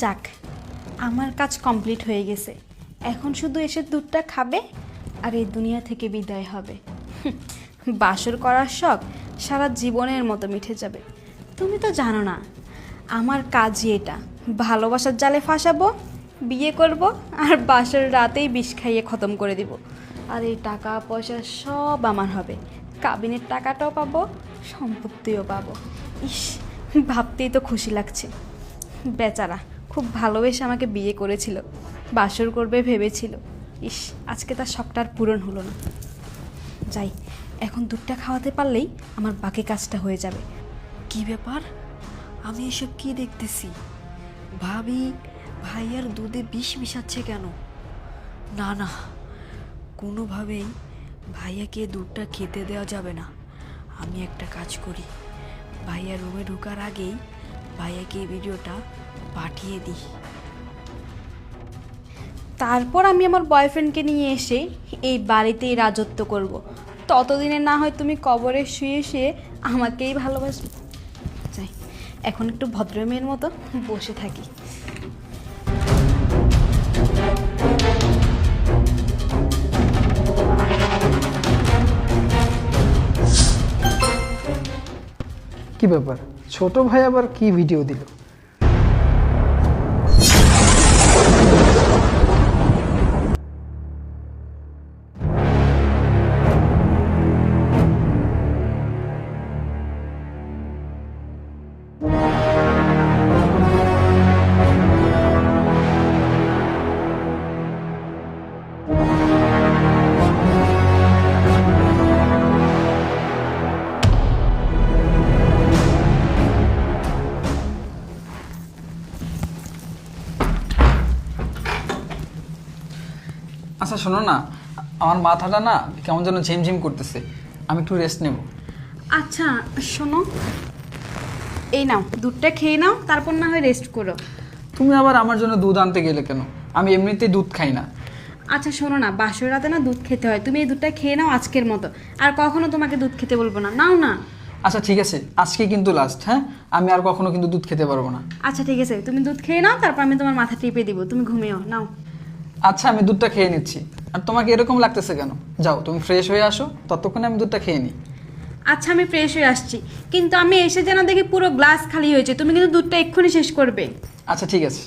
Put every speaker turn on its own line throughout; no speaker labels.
যাক, আমার কাজ কমপ্লিট হয়ে গেছে। এখন শুধু এসে দুধটা খাবে আর এই দুনিয়া থেকে বিদায় হবে। বাসর করার শখ সারা জীবনের মতো মিঠে যাবে। তুমি তো জানো না, আমার কাজই এটা। ভালোবাসার জালে ফাঁসাবো, বিয়ে করব আর বাসর রাতেই বিষ খাইয়ে খতম করে দিব। আর এই টাকা, পয়সা সব আমার হবে। কাবিনের টাকাটাও পাবো, সম্পত্তিও পাবো। ইস, ভাবতেই তো খুশি লাগছে। বেচারা খুব ভালোবেসে আমাকে বিয়ে করেছিল। বাসর করবে ভেবেছিল। ইস, আজকে তার শখটার পূরণ হলো না। যাই, এখন দুধটা খাওয়াতে পারলেই আমার বাকি কাজটা হয়ে যাবে।
কি ব্যাপার? আমি এসব কি দেখতেছি? ভাবি, ভাইয়ার দুধে বিষ মিশাচ্ছে কেন? না না, কোনোভাবেই ভাইয়াকে দুধটা খেতে দেওয়া যাবে না। আমি একটা কাজ করি। ভাইয়া রুমে ঢোকার আগেই ভাইয়াকে এই ভিডিওটা পাঠিয়ে দিই।
তারপর আমি আমার বয়ফ্রেন্ডকে নিয়ে এসে এই বাড়িতেই রাজত্ব করব। ততদিনে না হয় তুমি কবরে শুয়ে শুয়ে আমাকেই ভালোবাসবে। চাই এখন একটু ভদ্রমের মতো বসে থাকি।
কি ব্যাপার? ছোট ভাই আবার কি ভিডিও দিল?
শোনো না আমার মাথাটা না কেমন যেন ঝিমঝিম করতেছে। আমি একটু রেস্ট নেব।
আচ্ছা শোনো। এই নাও দুধটা খেয়ে নাও তারপর না হয় রেস্ট করো।
তুমি আবার আমার জন্য দুধ আনতে গেলে কেন? আমি এমনিতেই দুধ খাই না।
আচ্ছা শোনো না বাসর রাতে না দুধ খেতে হয়। তুমি এই দুধটা খেয়ে নাও আজকের মতো। আর কখনো তোমাকে দুধ খেতে বলব না। নাও না।
আচ্ছা ঠিক আছে। আজকে কিন্তু লাস্ট হ্যাঁ? আমি আর কখনো কিন্তু দুধ খেতে পারব না।
আচ্ছা ঠিক আছে। তুমি দুধ খেয়ে নাও তারপর আমি তোমার মাথা টিপে দিব। তুমি ঘুমিও নাও।
আচ্ছা আমি দুধটা খেয়ে নিচ্ছি। আর তোমাকে এরকম লাগতেছে কেন? যাও তুমি ফ্রেশ হয়ে আসো ততক্ষণে আমি দুধটা খেয়ে নিই।
আচ্ছা আমি ফ্রেশ হয়ে আসছি। কিন্তু আমি এসে যেন দেখি পুরো গ্লাস খালি হয়েছে। তুমি কিন্তু দুধটা এক্ষুনি শেষ করবে।
আচ্ছা ঠিক আছে।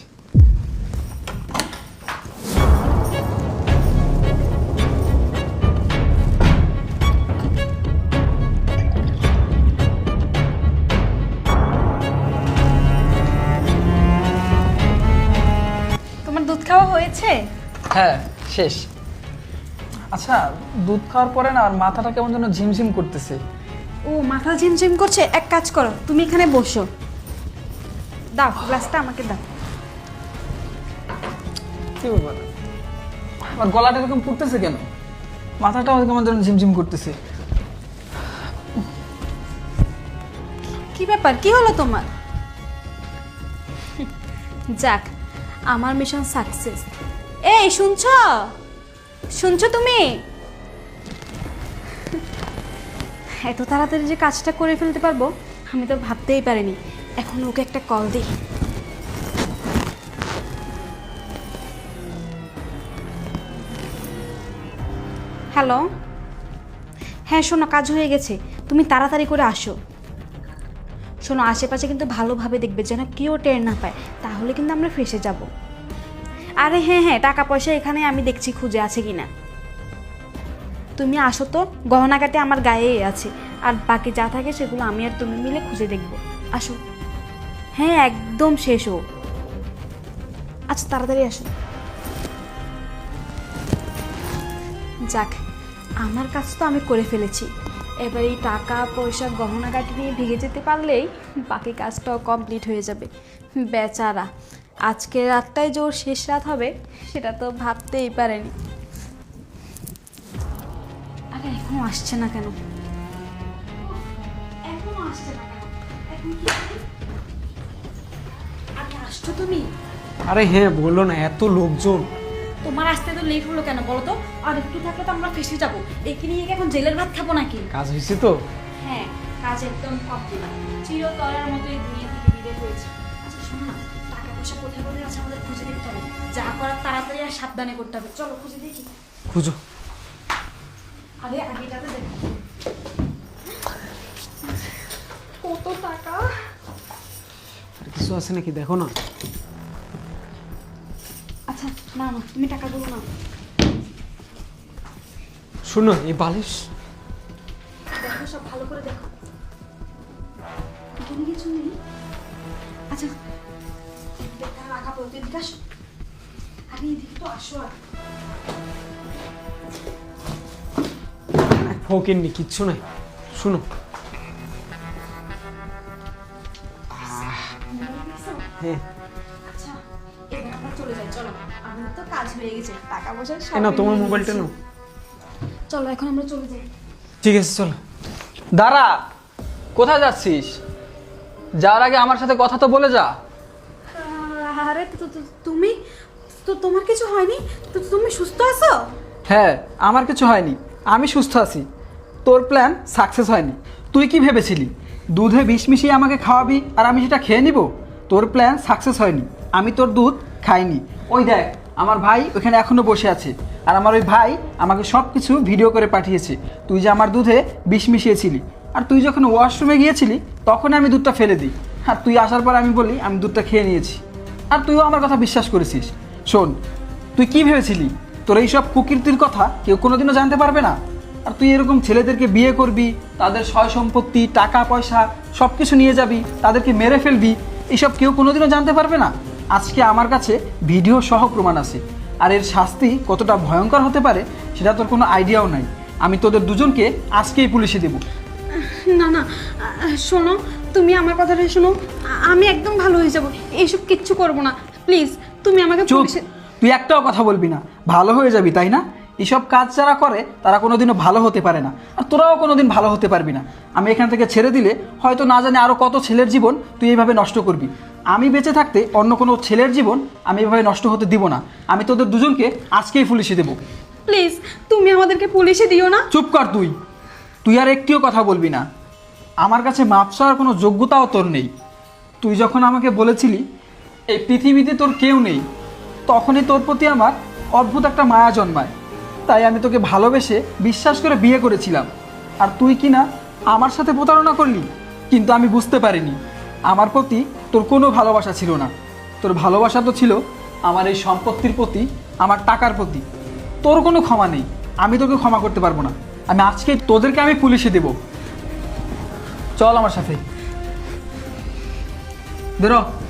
তোমার দুধ খাওয়া হয়েছে?
হ্যাঁ শেষ। আচ্ছা দুধ খাওয়ার পরে না আর মাথাটা কেমন যেন ঝিমঝিম করতেছে।
ও মাথা ঝিমঝিম করছে। এক কাজ করো তুমি এখানে বসো। দাও গ্লাসটা আমাকে দাও।
কি ব্যাপার? আমার গলাটা এরকম পুড়তেছে কেন? মাথাটাও কেমন যেন ঝিমঝিম করতেছে।
কি ব্যাপার? কি হলো তোমার? যাক আমার মিশন সাকসেস। এই, শুনছ? শুনছো তুমি? এত তাড়াতাড়ি যে কাজটা করে ফেলতে পারব, আমি তো ভাবতেই পারিনি। এখন ওকে একটা কল দিই। হ্যালো হ্যাঁ শোনো, কাজ হয়ে গেছে। তুমি তাড়াতাড়ি করে আসো। শোনো, আশেপাশে কিন্তু ভালোভাবে দেখবে যেন কেউ টের না পায়। তাহলে কিন্তু আমরা ফেসে যাব। আরে হ্যাঁ হ্যাঁ টাকা পয়সা এখানে আমি দেখছি খুঁজে আছে কিনা। তুমি আসো তো গহনাঘাটে আমার গায়েই আছে। আর বাকি যা থাকে সেগুলো আমি আর তুমি মিলে খুঁজে দেখব। আসো। হ্যাঁ একদম শেষ ও। আচ্ছা তাড়াতাড়ি আসো। যাক, আমার কাজ তো আমি করে ফেলেছি। এবার এই টাকা পয়সা গহনাগাটি নিয়ে ভেঙে যেতে পারলেই বাকি কাজটাও কমপ্লিট হয়ে যাবে। বেচারা আজকের রাতটাই যে ওর শেষ রাত হবে সেটা তো ভাবতেই পারেনি। আরে এখনও আসছে না কেন? এখনও আসছে না কেন? এখন কি আসছো তুমি?
আরে হ্যাঁ বলল না এত লোকজন।
তোমার আসতে তো লেট হলো কেন বলো তো? আর একটু থাকলে তো আমরা ফেসে যাব। একে নিয়ে এখন জেলের ভাত খাব নাকি?
কাজ হয়েছে তো?
হ্যাঁ কাজ একদম কমপ্লিট চিরতরের মতো এই দুনিয়া থেকে বিদায় হয়েছে। না টাকা টাকা পয়সা কোথায় কোথায় আছে আমাদের খুঁজে দেখতে হবে। যা করার তাড়াতাড়ি আর সাবধানে করতে হবে। চলো খুঁজে দেখি।
খুঁজো।
আরে আগেটাতে দেখো। কত টাকা?
আর কিছু আছে নাকি? দেখো না।
আচ্ছা না না তুমি টাকাগুলো নাও
শোনো এই বালিশ।
দেখো সব ভালো করে দেখো। এখানে কিছু নেই? আচ্ছা এদিকে আসো। আরে এদিকে তো আসো আর।
ফকিরনি কিচ্ছু নাই। শোনো। হ্যাঁ।
আচ্ছা হয়ে
তোমার মোবাইলটা। নাও।
চলো এখন আমরা চলে যাই।
ঠিক আছে চলো।
দাঁড়া কোথায় যাচ্ছিস? যাওয়ার আগে আমার সাথে কথা তো বলে যা।
তুমি, তো তোমার কিছু হয়নি? তো তুমি সুস্থ আছো?
হ্যাঁ আমার কিছু হয়নি। আমি সুস্থ আছি। তোর প্ল্যান সাকসেস হয়নি। তুই কি ভেবেছিলি? দুধে বিষ মিশিয়ে আমাকে খাওয়াবি আর আমি সেটা খেয়ে নিব? তোর প্ল্যান সাকসেস হয়নি। আমি তোর দুধ খাইনি। ওই দেখ, আমার ভাই ওখানে এখনও বসে আছে। আর আমার ওই ভাই আমাকে সব কিছু ভিডিও করে পাঠিয়েছে। তুই যে আমার দুধে বিষ মিশিয়েছিলি। আর তুই যখন ওয়াশরুমে গিয়েছিলি, তখন আমি দুধটা ফেলে দিই। আর তুই আসার পর আমি বলি, আমি দুধটা খেয়ে নিয়েছি। আর তুইও আমার কথা বিশ্বাস করেছিস। শোন, তুই কি ভেবেছিলি? তোর এইসব কুকীর্তির কথা কেউ কোনোদিনও জানতে পারবে না? আর তুই এরকম ছেলেদেরকে বিয়ে করবি, তাদের সয় সম্পত্তি, টাকা, পয়সা সব কিছু নিয়ে যাবি, তাদেরকে মেরে ফেলবি এইসব কেউ কোনোদিনও জানতে পারবে না? আজকে আমার কাছে ভিডিও সহ প্রমাণ আছে। আর এর শাস্তি কতটা ভয়ঙ্কর হতে পারে, সেটা তোর কোনো আইডিয়াও নাই। আমি তোদের দুজনকে আজকেই পুলিশে দেবো।
না না শোনো তুমি আমার কথাটা শোনো। আমি একদম ভালো হয়ে যাব। এইসব কিচ্ছু করব না। প্লিজ তুমি আমাকে
চুপ। তুই একটাও কথা বলবি না। ভালো হয়ে যাবি তাই না? এসব কাজ যারা করে তারা কোনোদিনও ভালো হতে পারে না। আর তোরাও কোনোদিন ভালো হতে পারবি না। আমি এখান থেকে ছেড়ে দিলে হয়তো না জানি আরও কত ছেলের জীবন তুই এইভাবে নষ্ট করবি। আমি বেঁচে থাকতে অন্য কোনো ছেলের জীবন আমি এভাবে নষ্ট হতে দিব না। আমি তোদের দুজনকে আজকেই পুলিশে দেবো।
প্লিজ তুমি আমাদেরকে পুলিশে দিও না।
চুপ কর তুই। তুই আর একটিও কথা বলবি না। আমার কাছে মাপ চাওয়ার কোনো যোগ্যতাও তোর নেই। তুই যখন আমাকে বলেছিলি, এই পৃথিবীতে তোর কেউ নেই, তখনই তোর প্রতি আমার অদ্ভুত একটা মায়া জন্মায়। তাই আমি তোকে ভালোবেসে বিশ্বাস করে বিয়ে করেছিলাম। আর তুই কি না আমার সাথে প্রতারণা করলি, কিন্তু আমি বুঝতে পারিনি। আমার প্রতি তোর কোনো ভালোবাসা ছিল না। তোর ভালোবাসা তো ছিল আমার এই সম্পত্তির প্রতি, আমার টাকার প্রতি। তোর কোনো ক্ষমা নেই। আমি তোকে ক্ষমা করতে পারব না। আমি আজকে তোদেরকে আমি পুলিশে দেব। চল আমার সাথে। বেরো।